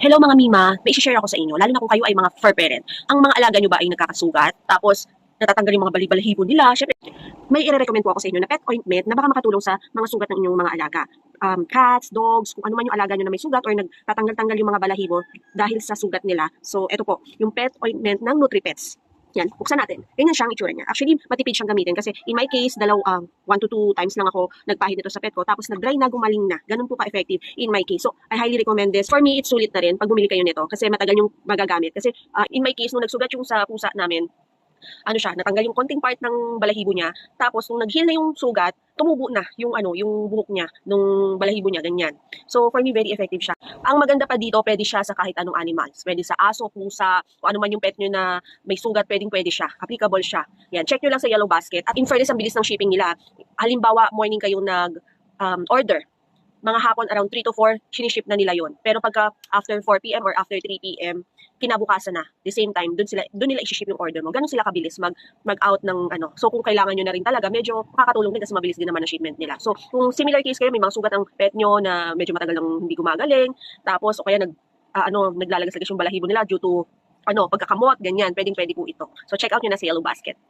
Hello mga Mima, may share ako sa inyo, lalo na kung kayo ay mga fur parent. Ang mga alaga nyo ba ay nagkakasugat, tapos natatanggal yung mga bali-balahibo nila. Syempre, may i-recommend po ako sa inyo na pet ointment na baka makatulong sa mga sugat ng inyong mga alaga. Um, cats, dogs, kung ano man yung alaga nyo na may sugat or nagtatanggal-tanggal yung mga balahibo dahil sa sugat nila. So, ito po, yung pet ointment ng NutriPets. Yan, buksan natin. Ganyan siyang itsura niya. Actually, matipid siyang gamitin kasi in my case, dalaw, um, one to two times lang ako nagpahid nito sa pet ko. Tapos nag-dry na, gumaling na. Ganun po ka-effective in my case. So, I highly recommend this. For me, it's sulit na rin pag bumili kayo nito kasi matagal yung magagamit. Kasi uh, in my case, nung nagsugat yung sa pusa namin, ano siya, natanggal yung konting part ng balahibo niya. Tapos, nung nag-heal na yung sugat, tumubo na yung ano, yung buhok niya, nung balahibo niya, ganyan. So, for me, very effective siya. Ang maganda pa dito, pwede siya sa kahit anong animals. Pwede sa aso, pusa, kung ano man yung pet nyo na may sugat, pwedeng pwede siya. Applicable siya. Yan, check nyo lang sa Yellow Basket. At in fairness, ang bilis ng shipping nila. Halimbawa, morning kayo nag um, order, mga hapon around 3 to 4, siniship na nila yon. Pero pagka after 4 p.m. or after 3 p.m., kinabukasan na, the same time, dun sila dun nila i-ship yung order mo. Ganun sila kabilis mag mag-out ng ano. So kung kailangan niyo na rin talaga, medyo makakatulong din kasi mabilis din naman ang shipment nila. So kung similar case kayo, may mga sugat ang pet nyo na medyo matagal nang hindi gumagaling, tapos o kaya nag ah, ano, naglalagas-lagas yung balahibo nila due to ano, pagkakamot, ganyan, pwedeng pwede po ito. So check out nyo na sa Yellow Basket.